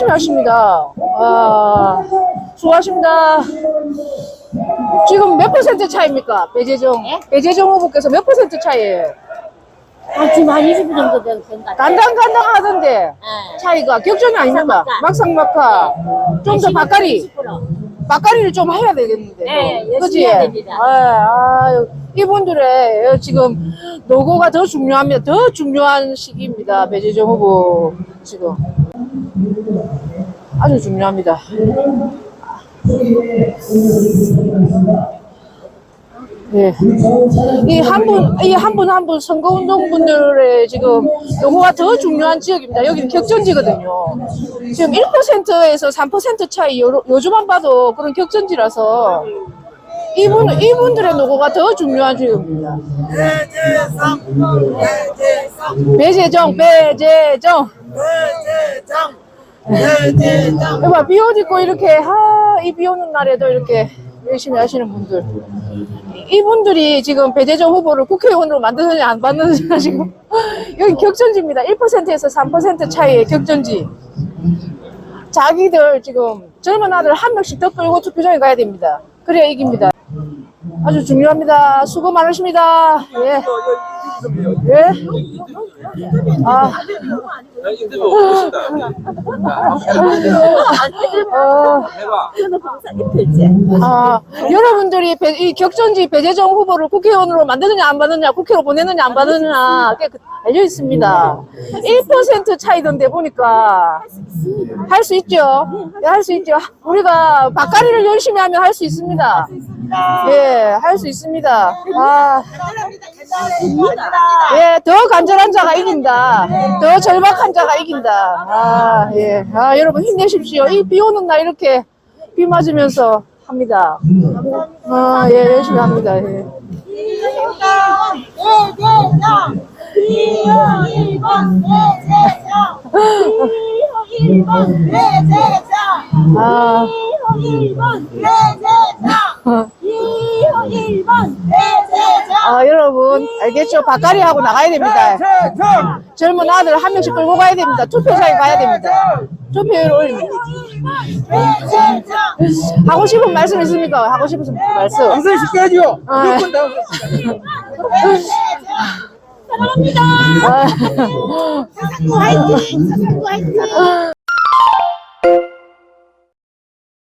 열심히 하십니다. 아, 수고하십니다. 지금 몇 퍼센트 차입니까? 배재정. 예? 배재정 후보께서 몇 퍼센트 차이에요? 아, 지금 한 20분 정도 된것 같아요. 간당간당 하던데. 예. 차이가 격전이 아닙니다. 막상 막하. 좀 더 바까리. 20%. 바까리를 좀 해야 되겠는데. 네, 열심히 그치? 해야 됩니다. 아, 아, 이분들의 지금 노고가 더 중요합니다. 더 중요한 시기입니다. 배재정 후보 지금. 아주 중요합니다. 네. 이 한 분, 이 한 분 한 분 선거운동 분들의 지금 요거가 더 중요한 지역입니다. 여기는 격전지거든요. 지금 1%에서 3% 차이, 요, 요즘만 봐도 그런 격전지라서 이분, 이분들의 노고가 더 중요한 지역입니다. 배재정, 배재정. 여봐, 비옷 입고 이렇게, 하, 이 비 오는 날에도 이렇게 열심히 하시는 분들. 이분들이 지금 배재정 후보를 국회의원으로 만드느냐 안 만드느냐 지금 여기 격전지입니다. 1%에서 3% 차이의 격전지. 자기들 지금 젊은 아들 한 명씩 더 끌고 투표장에 가야 됩니다. 그래야 이깁니다. 아주 중요합니다. 수고 많으십니다. 예. 예. 아. 어, 아, 여러분들이 배- 이 격전지 배재정 후보를 국회의원으로 만드느냐 안 받느냐, 국회로 보내느냐 안 받느냐 그게 알려 있습니다. 1% 차이던데 보니까 할 수 있죠. 예, 할수 있죠. 우리가 밥가리를 열심히 하면 할 수 있습니다. 예, 할 수 있습니다. 아, 예, 더 간절한 자가 이긴다. 더 절박한 자가 이긴다. 아, 예. 아, 여러분 힘내십시오. 이 비 오는 날 이렇게 비 맞으면서 합니다. 아, 예, 열심히 합니다. 예. 아, 아, 여러분, 알겠죠? 밥가리 하고 나가야 됩니다. 젊은 아들 한 명씩 끌고 가야 됩니다. 투표장에 가야 됩니다. 투표율 올립니다. 하고 싶은 말씀 있습니까? 하고 싶은 말씀. 당선시켜야죠. 아. 무조건 당선. 사랑합니다. 아. 화이팅! 화이팅!